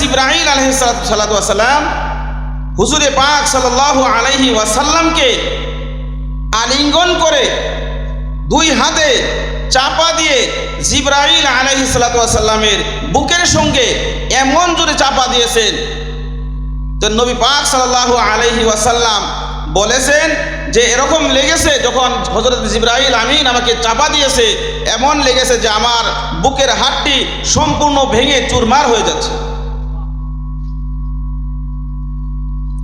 জিব্রাহিল আলহি সালাম, হুজুরে পাক সাল্লাল্লাহু আলাইহি ওয়াসাল্লামকে আলিঙ্গন করে দুই হাতে চাপা দিয়ে জিব্রাইল আলাইহি সাল্লামের বুকের সঙ্গে এমন জোরে চাপা দিয়েছেন। তো নবী পাক সাল্লাল্লাহু আলাইহি ওয়াসাল্লাম বলেছেন যে এরকম লেগেছে যখন হজরত জিব্রাইল আমিন আমাকে চাপা দিয়েছে, এমন লেগেছে যে আমার বুকের হাড়টি সম্পূর্ণ ভেঙে চুরমার হয়ে যাচ্ছে।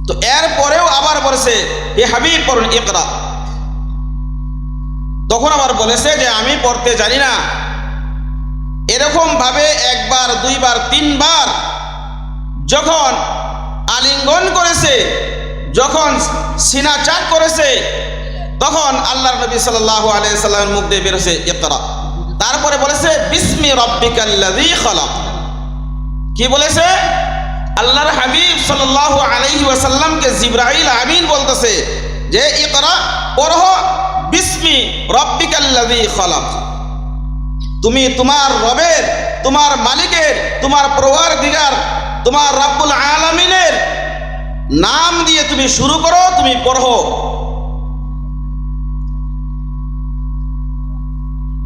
তো এরপরেও আবার বলেছে এ হাবিব, পড়ুন, ইকরা। তখন আবার বলেছে যে, আমি পড়তে জানি না। এরকম ভাবে একবার, দুইবার, তিনবার যখন আলিঙ্গন করেছে, যখন সিনা চাক করেছে, তখন আল্লাহ নবী সাল্লাল্লাহু আলাইহি সাল্লামের মুখ দিয়ে বেরোছে ইকরা। তারপরে বলেছে, বিসমি খালাক। কি বলেছে? আল্লাহর হাবিব সাল আলহি ওয়াসাল্লামকে জিব্রাইল আমিন বলতেছে যে, ইকরা, পড়হ, বিসমি রব্বিকাল্লাদি খালাক। তুমি তোমার রবের, তোমার মালিকের, তোমার প্রভার দিগার তোমার রব্বুল আলমিনের নাম দিয়ে তুমি শুরু করো, তুমি পড়ো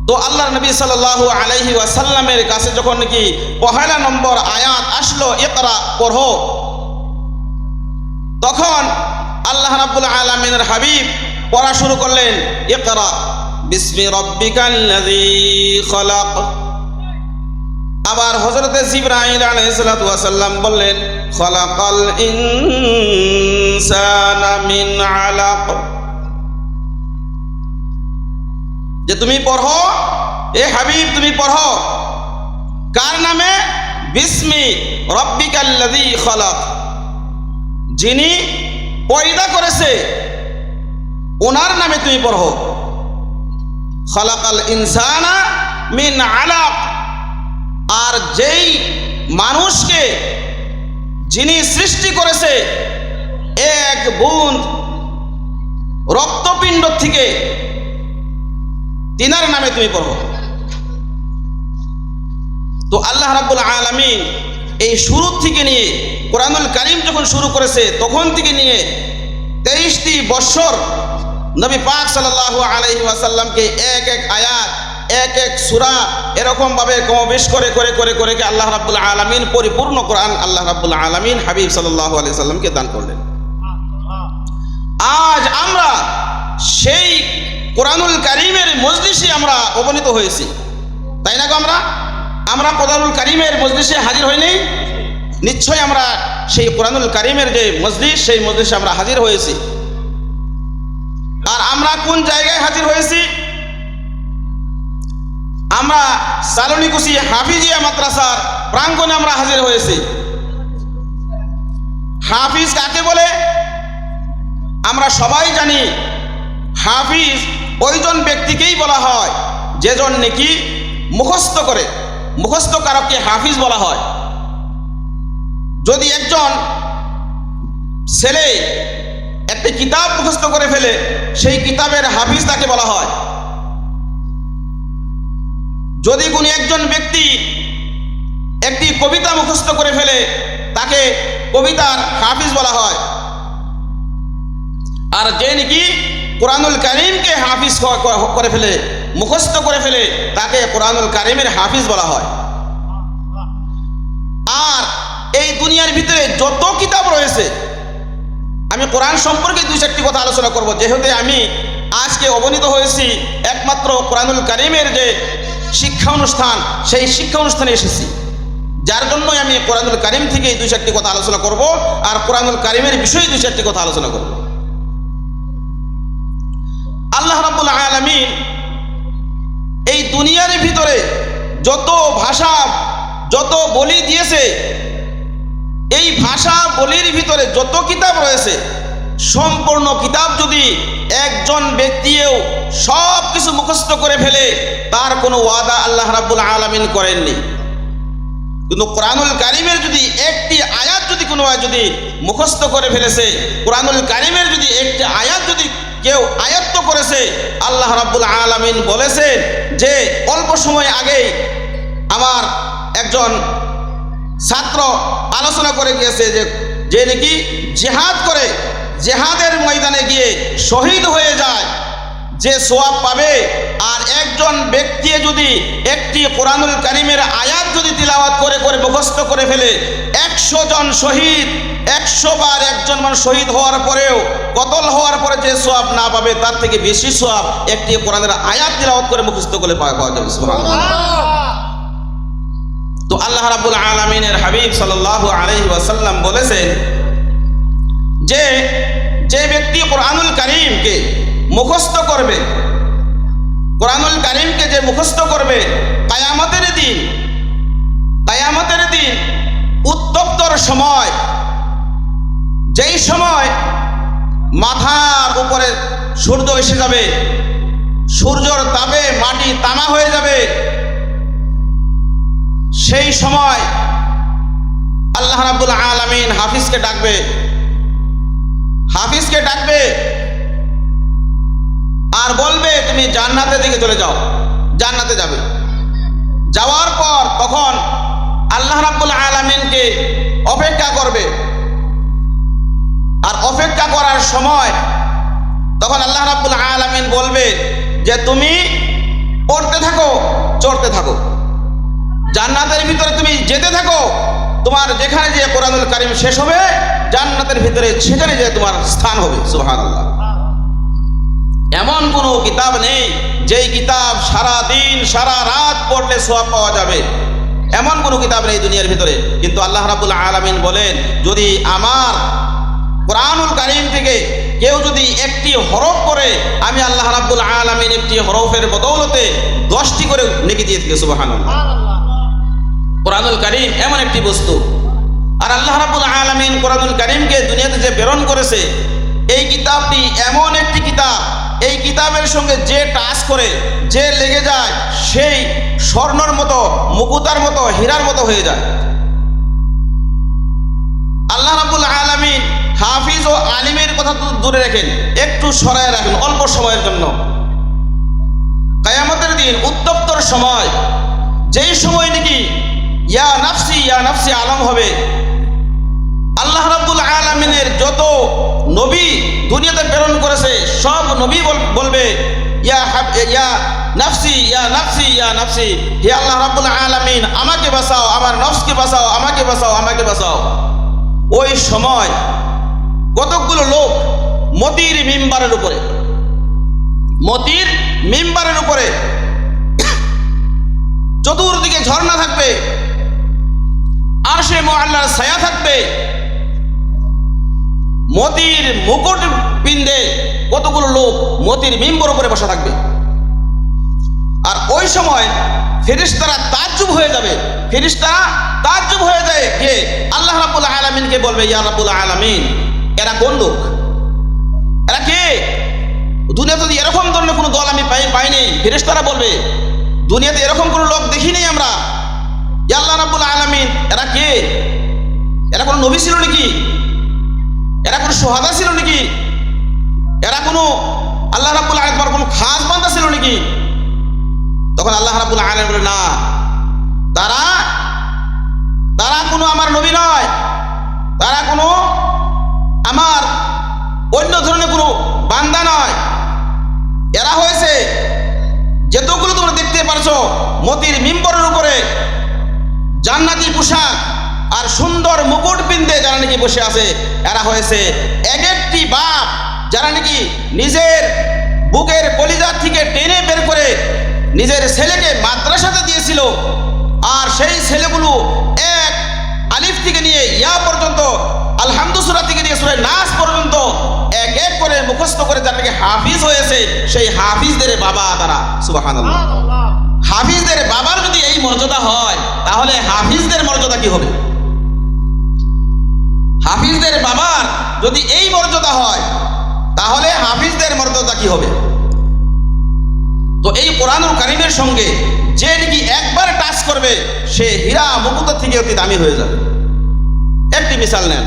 তো আল্লাহ নবী সাল্লাল্লাহু আলাইহি ওয়াসাল্লামের কাছে যখন নাকি পহেলা নম্বর আয়াত আসলো, ইকরা, পড়ো। তখন আল্লাহ রাব্বুল আলামিনের হাবিব পড়া শুরু করলেন, ইকরা, বিসমি রব্বিকাল্লাযী খলাক। আবার হযরতে জিবরাইল আলাইহিস সালাতু ওয়াসাল্লাম বললেন, খলাকাল ইনসানা মিন আলাক। যে তুমি পড়ো, এ হাবিব, তুমি পড়ো। কার নামে? বিসমি রব্বিকাল্লাযী খলাক। যিনি পয়দা করেছে, ওনার নামে তুমি পড়ো। খলাকাল ইনসানা মিন আলাক। আর যেই মানুষকে যিনি সৃষ্টি করেছে, এক বুঁদ রক্তপিণ্ড থেকে তিনার নামে তুমি পড়ো। তো আল্লাহ রাব্বুল আলামিন এই শুরু থেকে নিয়ে কোরআনুল কারিম যখন শুরু করেছে, তখন থেকে নিয়ে তেইশটি বৎসর নবী পাক সাল্লাল্লাহু আলাইহি ওয়াসাল্লামকে এক এক আয়াত, এক এক সুরা এরকম ভাবে কমবেশ করে করে করে করে আল্লাহ রাব্বুল আলামিন পরিপূর্ণ কোরআন আল্লাহ রাব্বুল আলামিন হাবিব সাল্লাল্লাহু আলাইহি সাল্লামকে দান করলেন। আজ আমরা সেই কোরআনুল কারিমের মজলিসে আমরা অবনীত হয়েছি। তাই না আমরা? আমরা কোরআনুল কারিমের মজলিসে হাজির হইনি নিশ্চয় আমরা সেই কোরআনুল কারিমের যে মজলিস, সেই মজলিসে আমরা হাজির হয়েছি। আর আমরা কোন জায়গায় হাজির হয়েছি? আমরা সালনিকুশি হাফিজিয়া মাদ্রাসার প্রাঙ্গণে আমরা হাজির হয়েছি। হাফিজ কাকে বলে? আমরা সবাই জানি হাফিজ ওইজন ব্যক্তিকেই বলা হয়, যেজন নাকি মুখস্থ করে, মুখস্থ কারককে হাফিজ বলা হয়। যদি একজন ছেলে একটি কিতাব মুখস্থ করে ফেলে, সেই কিতাবের হাফিজ তাকে বলা হয়। যদি কোনো একজন ব্যক্তি একটি কবিতা মুখস্থ করে ফেলে, তাকে কবিতার হাফিজ বলা হয়। আর যে নাকি কোরআনুল করিমকে হাফিজ করে ফেলে, মুখস্থ করে ফেলে, তাকে কোরআনুল কারিমের হাফিজ বলা হয়। আর এই দুনিয়ার ভিতরে যত কিতাব রয়েছে, আমি কোরআন সম্পর্কে দুই চারটি কথা আলোচনা করব। যেহেতু আমি আজকে অবনীত হয়েছি একমাত্র কোরআনুল কারিমের যে শিক্ষা অনুষ্ঠান সেই শিক্ষা অনুষ্ঠানে এসেছি। যার জন্যই আমি কোরআনুল কারিম থেকে দুই চারটি কথা আলোচনা করব, আর কোরআনুল কারিমের বিষয়ে দুই চারটি কথা আলোচনা করব। আল্লাহ রাবুল আলমিন এই দুনিয়ার ভিতরে যত ভাষা, যত বলি দিয়েছে, এই ভাষা বলির ভিতরে যত কিতাব রয়েছে, সম্পূর্ণ কিতাব যদি একজন ব্যক্তিও সব কিছু মুখস্থ করে ফেলে, তার কোনো ওয়াদা আল্লাহ রাবুল আলমিন করেননি। কিন্তু কোরআনুল কারিমের যদি একটি আয়াত যদি কোনো যদি মুখস্থ করে ফেলেছে, কোরআনুল কারিমের যদি একটি আয়াত যদি কেউ আয়ত্ত করেছে, আল্লাহ রাব্বুল আলমিন বলেছেন যে অল্প সময় আগেই আমার একজন ছাত্র আলোচনা করে গিয়েছে যে যে নাকি জেহাদ করে, জেহাদের ময়দানে গিয়ে শহীদ হয়ে যায়। যে সোয়াব পাবে, আর একজন ব্যক্তি যদি একটি কোরআনুল করিমের আয়াত যদি তিলাওয়াত করে করে মুখস্থ করে ফেলে, একশো জন শহীদ, একশো বার একজন মানুষ শহীদ হওয়ার পরেও, কতল হওয়ার পরে যে সোয়াব না পাবে, তার থেকে বেশি সোয়াব একটি কোরআনের আয়াত তিলাওয়াত করে মুখস্থ করে পাওয়া যাবে। তো আল্লাহ রাবুল আলমিনের হাবিব সাল্লাহ আলহি ওয়াসাল্লাম বলেছেন যে যে ব্যক্তি কোরআনুল করিমকে মুখস্থ করবে। কোরআনুল করিমকে যে মুখস্থ করবে, কায়ামতের দিন কায়ামতের দিন উত্তপ্তর সময়, যেই সময় মাথার উপরে সূর্য এসে যাবে, সূর্যর তাপে মাটি তামা হয়ে যাবে, সেই সময় আল্লাহ রাবুল আলমিন হাফিজকে ডাকবে। হাফিজকে ডাকবে আর বলবে, তুমি জান্নাতের দিকে চলে যাও। জান্নাতে যাবে। যাওয়ার পর তখন আল্লাহ রাব্বুল আলমিনকে অপেক্ষা করবে। আর অপেক্ষা করার সময় তখন আল্লাহ রাব্বুল আলমিন বলবে যে, তুমি পড়তে থাকো, চড়তে থাকো। জান্নাতের ভিতরে তুমি যেতে থাকো, তোমার যেখানে যে কোরআনুল কারিম শেষ হবে, জান্নাতের ভিতরে সেখানে যে তোমার স্থান হবে। সুবহানাল্লাহ। এমন কোনো কিতাব নেই, যেই কিতাব সারা দিন সারা রাত পড়লে সোয়াব পাওয়া যাবে। এমন কোনো কিতাব নেই দুনিয়ার ভিতরে। কিন্তু আল্লাহ রাবুল আলমিন বলেন, যদি আমার কোরআনুল কারিম থেকে কেউ যদি একটি হরফ করে আমি আল্লাহ রাব্বুল আলমিন একটি হরফের বদৌলতে দশটি করে নেকি দিয়ে থেকে সুবহানাল্লাহ। কোরআনুল কারিম এমন একটি বস্তু। আর আল্লাহ রাবুল আলমিন কোরআনুল করিমকে দুনিয়াতে যে প্রেরণ করেছে, এই কিতাবটি এমন একটি কিতাব এই কিতাবের সঙ্গে যে টাচ করে, যে লেগে যায়, সেই স্বর্ণর মতো, মুকুতার মতো, হীরার মতো হয়ে যায়। আল্লাহ রাবুল আলমিন হাফিজ ও আলিমের কথা তো দূরে রাখেন, একটু সরায় রাখেন অল্প সময়ের জন্য। কায়ামতের দিন, উত্তপ্তর সময়, যেই সময় নাকি ইয়া নাফসি ইয়া নাফসি আলম হবে আল্লাহ রাব্বুল আলামিনের যত নবী দুনিয়াতে প্রেরণ করেছে, সব নবী বলবে আমাকে আমার আমাকে আমাকে ওই সময় লোক মতির উপরে মতির উপরে চতুর্দিকে ঝর্ণা থাকবে আর সে মহাল্লার ছায়া থাকবে মতির মুকুট পিন্দে কতগুলো লোক মতির মিম্বর উপরে বসা থাকবে। আর ওই সময় ফেরিস্তারা তাজ্জুব হয়ে যাবে। ফেরিস্তারা তাজ্জুব হয়ে যায় কে আল্লাহ রাব্বুল আলামিনকে বলবে, ইয়া রাব্বুল আলামিন, এরা কোন লোক? এরা কে? দুনিয়াতে এরকম ধরনের কোনো দল আমি পাই পাইনি ফেরেশতারা বলবে, দুনিয়াতে এরকম কোনো লোক দেখিনি আমরা। আল্লাহ রাব্বুল আলামিন, এরা কে? এরা কোনো নবী ছিল নাকি? এরা কোনো সোহাদা ছিল নাকি? এরা কোনো আল্লাহ রাব্বুল আলামিন কোনো খাস বান্দা ছিল নাকি? তখন আল্লাহ রাব্বুল আলামিন বলে, না, তারা তারা কোনো আমার নবী নয়। তারা কোনো আমার অন্য ধরনের কোনো বান্দা নয়। এরা হয়েছে যেতগুলো তোমরা দেখতে পারছ মতির মিম্বরের উপরে জান্নাতি পোশাক আর সুন্দর মুকুট পিন্দে যারা নাকি বসে আছে এরা হয়েছে এক একটি বাপ যারা নাকি নিজের বুকের কলিজার থেকে টেনে বের করে নিজের ছেলেকে মাদ্রাসাতে দিয়েছিল। আর সেই ছেলেগুলো এক আলিফ থেকে নিয়ে ইয়া পর্যন্ত আলহামদুসুরা থেকে নিয়ে সুরে নাচ পর্যন্ত এক এক করে মুখস্থ করে যারা নাকি হাফিজ হয়েছে সেই হাফিজদের বাবা তারা। সুবাহান্লাহ হাফিজদের বাবার যদি এই মর্যাদা হয় তাহলে হাফিজদের মর্যাদা কি হবে? হাফিজদের বাবার যদি এই মর্যাদা হয়, তাহলে হাফিজদের মর্যাদা কি হবে? তো এই কোরআনুল কারিমের সঙ্গে যে নাকি একবার টাচ করবে, সে হীরা মুকুত থেকে অতি দামি হয়ে যাবে। একটি মিশাল নেন।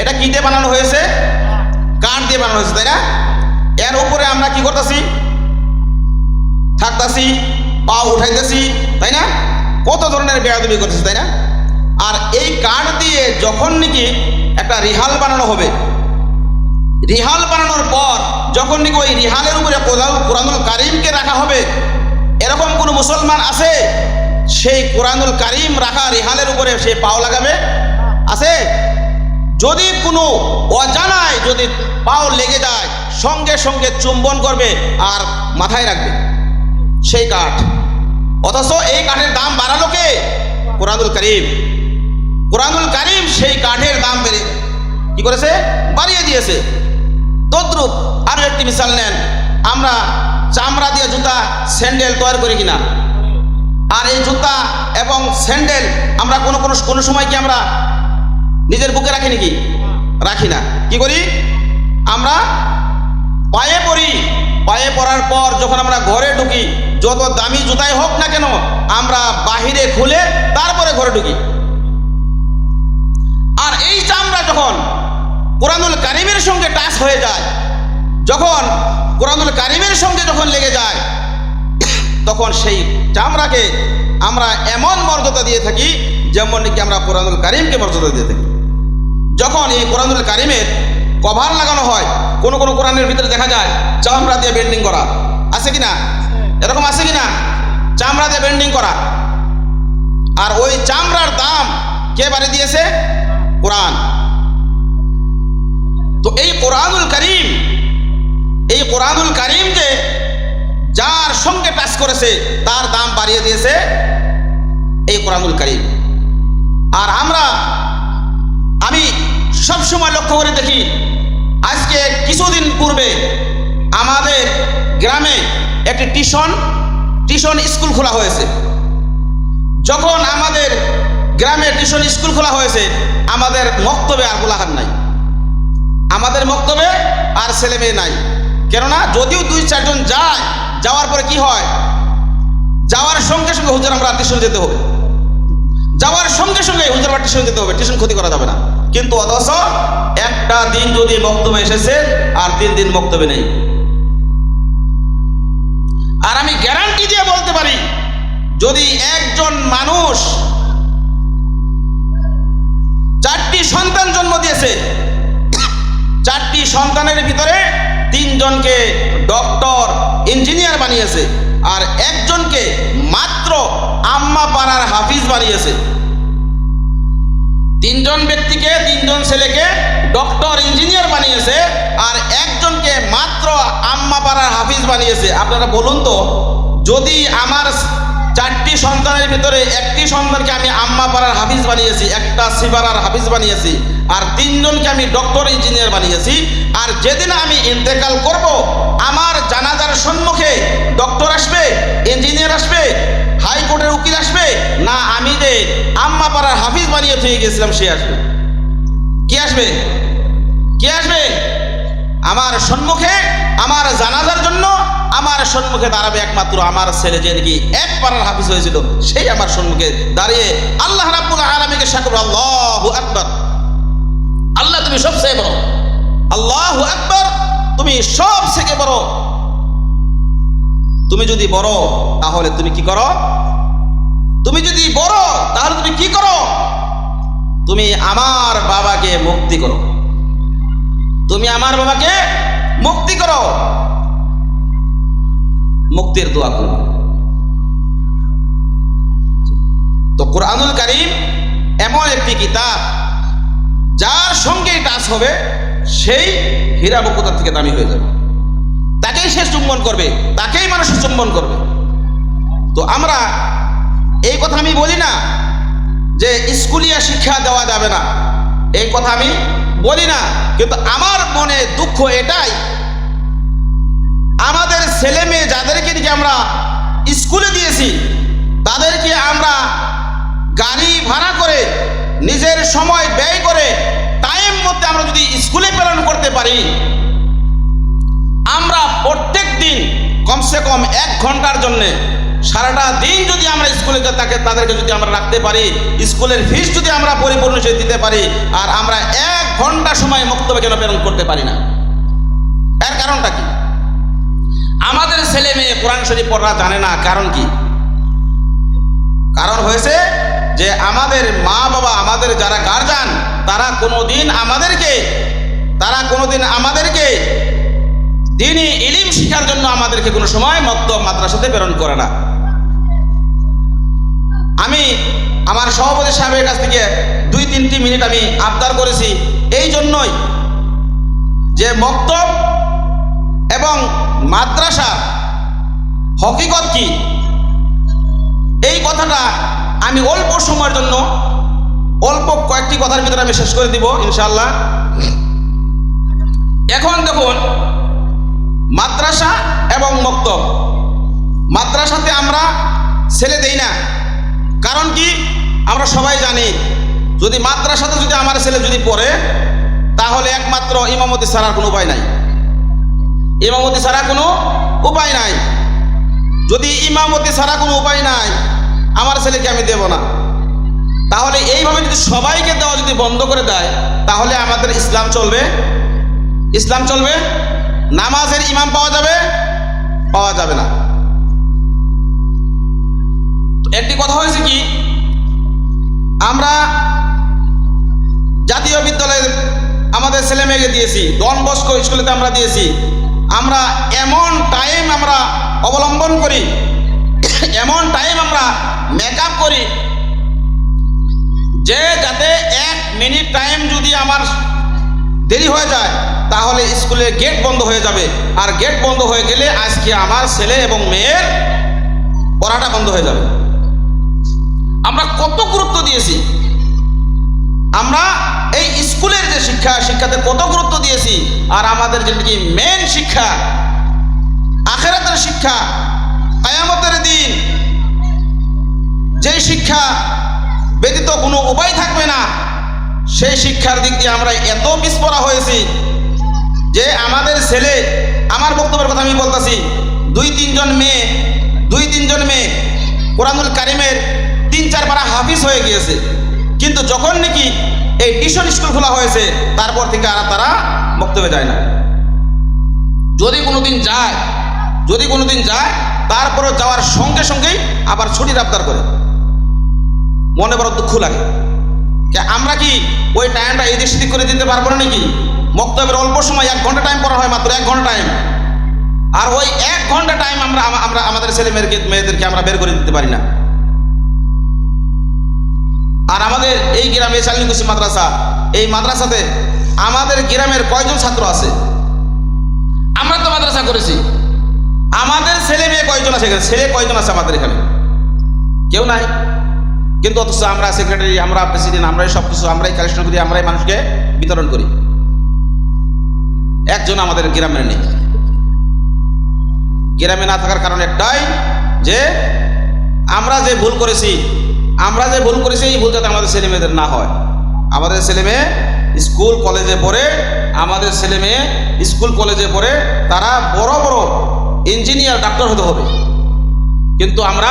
এটা কি দিয়ে বানানো হয়েছে? কাঠ দিয়ে বানানো হয়েছে, তাই না? এর উপরে আমরা কি করতেছি? থাকতাছি, পা উঠাইতেছি, তাই না? কত ধরনের বেয়াদবি করতেছি, তাই না? আর এই কাঠ দিয়ে যখন নাকি একটা রিহাল বানানো হবে, রিহাল বানানোর পর যখন নাকি ওই রিহালের উপরে কোরআন- কোরআনুল কারিমকে রাখা হবে, এরকম কোনো মুসলমান আছে? সেই কোরআনুল কারিম রাখা রিহালের উপরে সে পাও লাগাবে? আছে? যদি কোনো অজানায় যদি পাও লেগে যায়, সঙ্গে সঙ্গে চুম্বন করবে আর মাথায় রাখবে। সেই কাঠ। অথচ এই কাঠের দাম বাড়ালো কে? কোরআনুল করিম। কোরআনুল করিম সেই কাঠের দাম বেড়ে কি করেছে? বাড়িয়ে দিয়েছে। তদ্রুপ আরও একটি মিশাল নেন। আমরা চামড়া দিয়ে জুতা, স্যান্ডেল তৈরি করি কিনা? আর এই জুতা এবং স্যান্ডেল আমরা কোনো কোনো কোনো সময় কি আমরা নিজের বুকে রাখি নাকি? রাখি না। কি করি? আমরা পায়ে পড়ি। পায়ে পড়ার পর যখন আমরা ঘরে ঢুকি, যত দামি জুতাই হোক না কেন, আমরা বাহিরে খুলে তারপরে ঘরে ঢুকি। আর এই চামড়া যখন কোরআনুল কারিমের সঙ্গে টাচ হয়ে যায়, যখন কোরআনুল কারিমের সঙ্গে যখন লেগে যায়, তখন সেই চামড়াকে আমরা এমন মর্যাদা দিয়ে থাকি যেমন নাকি আমরা কোরআনুল কারিমকে মর্যাদা দিয়ে থাকি। যখন এই কোরআনুল কারিমের কভার লাগানো হয়, কোন কোন কোরআনের ভিতরে দেখা যায়, চামড়া দিয়ে বেন্ডিং করা। আছে কি না এরকম আছে কি না চামড়া দিয়ে বেন্ডিং করা। আর ওই চামড়ার দাম কে বাড়ি দিয়েছে? কোরআন। তো এই কোরআনুল করিম, এই কোরআনুল করিমকে যার সঙ্গে টাচ করেছে, তার দাম বাড়িয়ে দিয়েছে এই কোরআনুল করিম। আর আমরা, আমি সব সময় লক্ষ্য করে দেখি, আজকে কিছুদিন পূর্বে আমাদের গ্রামে একটি টিউশন টিউশন স্কুল খোলা হয়েছে। যখন গ্রামে টিউশন স্কুল খোলা হয়েছে, আমাদের মক্তবে আর গোলাহার নাই। আমাদের মক্তবে আর ছেলে মেয়ে নাই। কেননা যদিও দুই চারজন যায়, যাওয়ার পরে কি হয়? যাওয়ার সঙ্গে সঙ্গে হুজুর আমরা টিউশন যেতে হবে। যাওয়ার সঙ্গে সঙ্গে হুজুর আমরা টিউশন যেতে হবে, টিউশন ক্ষতি করা যাবে না। কিন্তু অথচ একটা দিন যদি বক্তব্য এসেছে, আর তিন দিন বক্তব্য নেই। আর আমি গ্যারান্টি দিয়ে বলতে পারি, যদি একজন মানুষ চারটি সন্তান জন্ম দিয়েছে। চারটি সন্তানের ভিতরে তিনজনকে ডক্টর, ইঞ্জিনিয়ার বানিয়েছে আর একজনকে মাত্র আম্মা পাড়ার হাফিজ বানিয়েছে। তিনজন ব্যক্তিকে, তিনজন ছেলেকে ডক্টর, ইঞ্জিনিয়ার বানিয়েছে আর একজনকে মাত্র আম্মা পাড়ার হাফিজ বানিয়েছে। আপনারা বলুন তো, যদি আমার চারটি সন্তানের ভিতরে একটি সন্তানকে আমি আম্মা পাড়ার হাফিজ বানিয়েছি, একটা সিপাড়ার হাফিজ বানিয়েছি, আর তিনজনকে আমি ডক্টর, ইঞ্জিনিয়ার বানিয়েছি। আর যেদিন আমি ইন্তেকাল করব, আমার জানাজার সম্মুখে ডক্টর আসবে, ইঞ্জিনিয়ার আসবে হাইকোর্টের উকিল আসবে, না আমি যে আম্মা পাড়ার হাফিজ বানিয়ে থেকে গেছিলাম, সে আসবে। কে আসবে? কে আসবে? আমার সম্মুখে, আমার জানাজার জন্য, আমার সম্মুখে দাঁড়াবে একমাত্র আমার ছেলে যে নাকি এক পাড়ার হাফিজ হয়েছিল, সেই আমার সম্মুখে দাঁড়িয়ে আল্লাহ রাব্বুল আলামিনকে সাকুর আল্লাহু আকবার। আল্লাহ তুমি সবচেয়ে বড়। আল্লাহু আকবার, তুমি সব থেকে বড়। তুমি যদি বড়, তাহলে তুমি কি করো? তুমি যদি বড়, তাহলে তুমি কি করো? তুমি আমার বাবাকে মুক্তি করো। তুমি আমার বাবাকে মুক্তি করো। মুক্তির দোয়া করো। তো কোরআনুল কারিম এমন একটি কিতাব, যার সঙ্গে টাচ হবে, সেই হীরা বকুতার থেকে দামি হয়ে যাবে। তাকেই সে চুম্বন করবে, তাকেই মানুষ চুম্বন করবে। তো আমরা এই কথা আমি বলি না যে স্কুলিয়া শিক্ষা দেওয়া যাবে না। এই কথা আমি বলি না, কিন্তু আমার মনে দুঃখ এটাই। আমাদের ছেলে মেয়ে যাদেরকে নাকি আমরা স্কুলে দিয়েছি, তাদেরকে আমরা গাড়ি ভাড়া করে, নিজের সময় ব্যয় করে টাইম মধ্যে আমরা যদি স্কুলে প্রেরণ করতে পারি, আমরা প্রত্যেক দিন কমসে কম এক ঘণ্টার জন্যে সারাটা দিন যদি আমরা স্কুলে তাকে তাদেরকে যদি আমরা রাখতে পারি, স্কুলের ফিস যদি আমরা পরিপূর্ণ সে দিতে পারি, আর আমরা এক ঘণ্টা সময় বক্তব্য কেন প্রেরণ করতে পারি না। এর কারণটা কি? আমাদের ছেলে মেয়ে কোরআন শরীফ পড়া জানে না, কারণ কি? কারণ হয়েছে যে আমাদের মা বাবা, আমাদের যারা গার্জান তারা কোনোদিন আমাদেরকে তারা কোনোদিন আমাদেরকে দিনই ইলিম শিখার জন্য আমাদেরকে কোনো সময় মক্ত মাদ্রাসাতে প্রেরণ করে না। আমি আমার সভাপতি সাহেবের কাছ থেকে দুই, তিনটি মিনিট আমি আবদার করেছি। এই জন্যই যে মক্তব এবং মাদ্রাসা হকিকত কি? এই কথাটা আমি অল্প সময়ের জন্য অল্প কয়েকটি কথার ভিতরে আমি শেষ করে দিব ইনশাল্লাহ এখন দেখুন, মাদ্রাসা এবং মক্তব। মাদ্রাসাতে আমরা ছেলে দেই না। কারণ কি? আমরা সবাই জানি, যদি মাদ্রাসাতে যদি আমার ছেলে যদি পড়ে, তাহলে একমাত্র ইমামতি ছাড়ার কোনো উপায় নাই। ইমামতি ছাড়া কোনো উপায় নাই। যদি ইমামতি ছাড়া কোনো উপায় নাই, আমার ছেলেকে আমি দেব না। তাহলে এইভাবে যদি সবাইকে দেওয়া যদি বন্ধ করে দেয়, তাহলে আমাদের ইসলাম চলবে? ইসলাম চলবে? নামাজের ইমাম পাওয়া যাবে? পাওয়া যাবে না। একটি কথা হয়েছে কি? আমরা জাতীয় বিদ্যালয়ে আমাদের ছেলে মেয়েকে দিয়েছি, ডন বস্কো স্কুলেতে আমরা দিয়েছি। আমরা এমন টাইম আমরা অবলম্বন করি, এমন টাইম আমরা মেকআপ করি, যে যাতে এক মিনিট টাইম যদি আমার দেরি হয়ে যায়, তাহলে স্কুলের গেট বন্ধ হয়ে যাবে। আর গেট বন্ধ হয়ে গেলে আজকে আমার ছেলে এবং মেয়ের পড়াটা বন্ধ হয়ে যাবে। আমরা কত গুরুত্ব দিয়েছি? আমরা এই স্কুলের যে শিক্ষা, শিক্ষাতে কত গুরুত্ব দিয়েছি? আর আমাদের যে কি মেন শিক্ষা, আখেরাতের শিক্ষা, কায়ামতের দিন যে শিক্ষা ব্যতীত কোনো উপায় থাকবে না, সেই শিক্ষার দিক দিয়ে আমরা এত পিছপড়া হয়েছি যে আমাদের ছেলে, আমার বক্তব্যের কথা আমি বলতেছি, দুই তিনজন মেয়ে, দুই তিনজন মেয়ে, কোরআনুল কারিমের তিন চার পারা হাফিজ হয়ে গিয়েছে। কিন্তু যখন নাকি এই টিউশন স্কুল খোলা হয়েছে, তারপর থেকে আর তারা বক্তব্যে যায় না। যদি কোনোদিন যায়, যদি কোনোদিন যায় তারপরে যাওয়ার সঙ্গে সঙ্গেই আবার ছুটির আবদার করে। মনে বড় দুঃখ লাগে। আমরা কি ওই টাইমটা এদিক সেদিক করে দিতে পারব না নাকি? বক্তব্যের অল্প সময়, এক ঘণ্টা টাইম পড়া হয় মাত্র, এক ঘণ্টা টাইম আর ওই এক ঘণ্টা টাইম আমরা আমরা আমাদের ছেলে মেয়েদেরকে আমরা বের করে দিতে পারি না। আর আমাদের এই গ্রামে চালিকুসি মাদ্রাসা এই মাদ্রাসাতে আমাদের গ্রামের কয়জন ছাত্র আছে? আমরা তো মাদ্রাসা করেছি। আমাদের ছেলে মেয়ে কয়জন আছে এখানে? ছেলে কয়জন আছে আমাদের এখানে? কেউ নাই। কিন্তু অথচ আমরা সেক্রেটারি আমরা প্রেসিডেন্ট আমরাই সব কিছু আমরাই কালেকশন করি আমরাই মানুষকে বিতরণ করি। একজন আমাদের গ্রামে নেই। গ্রামে না থাকার কারণ একটাই যে আমরা যে ভুল করেছি আমরা যে ভুল করেছি, এই ভুল যাতে আমাদের ছেলে মেয়েদের না হয়। আমাদের ছেলে মেয়ে স্কুল, কলেজে পড়ে, আমাদের ছেলে মেয়ে স্কুল, কলেজে পড়ে, তারা বড় বড় ইঞ্জিনিয়ার, ডাক্তার হতে হবে। কিন্তু আমরা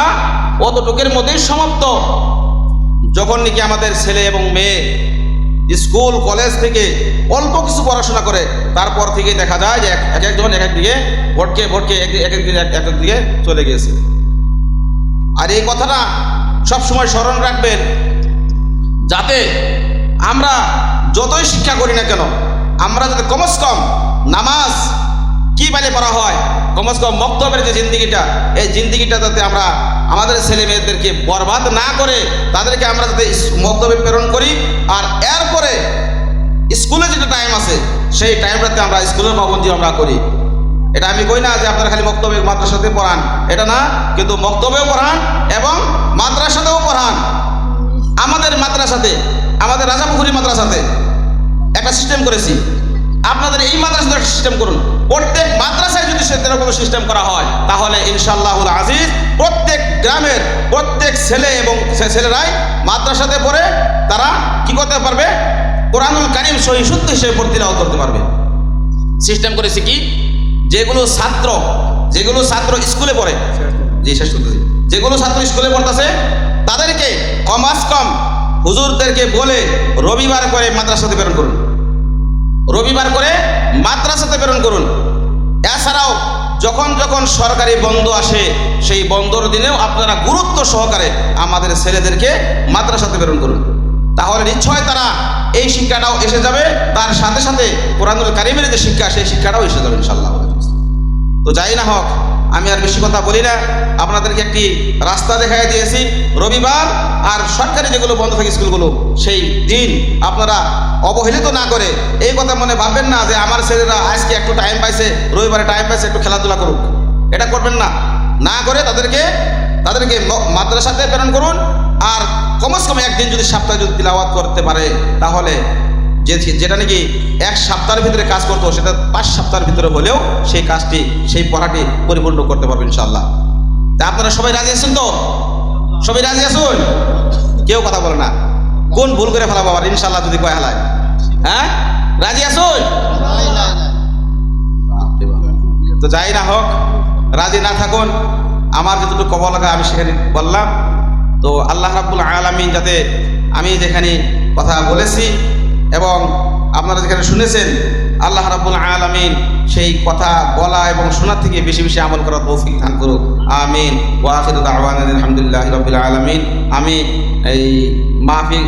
অতটুকের মধ্যেই সমাপ্ত। যখন নাকি আমাদের ছেলে এবং মেয়ে স্কুল, কলেজ থেকে অল্প কিছু পড়াশোনা করে, তারপর থেকে দেখা যায় যে এক- এক একজন এক এক দিকে ভটকে ভটকে, এক এক দিকে এক এক দিকে চলে গিয়েছে। আর এই কথাটা সব সময় স্মরণ রাখবেন, যাতে আমরা যতই শিক্ষা করি না কেন, আমরা যাতে কমস কম নামাজ কি বাইলে পড়া হয়, কমস কম মক্তবের যে জিন্দিগিটা, এই জিন্দিগিটা যাতে আমরা আমাদের ছেলে মেয়েদেরকে বরবাদ না করে, তাদেরকে আমরা যাতে মক্তবে প্রেরণ করি, আর এরপরে স্কুলে যেটা টাইম আছে, সেই টাইমটাতে আমরা স্কুলের পাবন্দি আমরা করি। এটা আমি কই না যে আপনারা খালি বক্তব্য মাদ্রাসাতে পড়ান। এটা না, কিন্তু বক্তব্যেও পড়ান এবং মাদ্রাসাতেও পড়ান। আমাদের মাদ্রাসাতে, আমাদের রাজাপুকুরি মাদ্রাসাতে একটা সিস্টেম করেছি। আপনাদের এই মাদ্রাসাতে একটা সিস্টেম করুন। প্রত্যেক মাদ্রাসায় যদি সে এরকম সিস্টেম করা হয়, তাহলে ইনশাল্লাহুল আজিজ প্রত্যেক গ্রামের প্রত্যেক ছেলে এবং ছেলেরাই মাদ্রাসাতে পড়ে, তারা কি করতে পারবে? কোরআনুল কারিম সহি শুদ্ধ হিসেবে পড়তিলাও করতে পারবে। সিস্টেম করেছি কি? যেগুলো ছাত্র যেগুলো ছাত্র স্কুলে পড়ে, জি, শেষ যেগুলো ছাত্র স্কুলে পড়তেছে, তাদেরকে কমাস কম হুজুরদেরকে বলে রবিবার করে মাদ্রাসাতে প্রেরণ করুন। রবিবার করে মাদ্রাসাতে প্রেরণ করুন। এছাড়াও যখন যখন সরকারি বন্ধ আসে, সেই বন্ধর দিনেও আপনারা গুরুত্ব সহকারে আমাদের ছেলেদেরকে মাদ্রাসাতে প্রেরণ করুন। তাহলে নিশ্চয় তারা এই শিক্ষাটাও এসে যাবে, তার সাথে সাথে কোরআনুল কারিমের যে শিক্ষা, সেই শিক্ষাটাও এসে যাবে ইনশাল্লাহ তো যাই না হোক, আমি আর বেশি কথা বলি না। আপনাদেরকে একটি রাস্তা দেখাই দিয়েছি। রবিবার আর সরকারি যেগুলো বন্ধ থাকে স্কুলগুলো, সেই দিন আপনারা অবহেলিত না করে এই কথা মনে ভাববেন না যে আমার ছেলেরা আজকে একটু টাইম পাইছে, রবিবারে টাইম পাইছে, একটু খেলাধুলা করুক। এটা করবেন না। না করে তাদেরকে তাদেরকে মাদ্রাসাতে প্রেরণ করুন। আর কমস কম একদিন যদি সপ্তাহে যদি তিলাওয়াত করতে পারে, তাহলে যে যেটা নাকি এক সপ্তাহের ভিতরে কাজ করতো সেটা পাঁচ সপ্তাহের ভিতরে হলেও সেই কাজটি, সেই পড়াটি পরিপূর্ণ করতে পারবে ইনশাল্লাহ তা আপনারা সবাই রাজি আছেন তো? সবাই রাজি আছেন? কেউ কথা বলে না। কোন ভুল করে ফেলাবো আবার ইনশাল্লাহ যদি কয় হেলায়। হ্যাঁ? রাজি আছেন? তো যাই না হোক, রাজি না থাকুন। আমার যতটুকু কবল লাগা আমি সেখানে বললাম। তো আল্লাহ রাব্বুল আলামিন যাতে আমি যেখানে কথা বলেছি এবং আপনারা যেখানে শুনেছেন, আল্লাহ রাবুল আলমিন সেই কথা বলা এবং শোনার থেকে বেশি বেশি আমল করার তৌফিক দান করুক। আমিন। ওয়া আখিরু রবিল আলামিন। আমি এই মাহফিল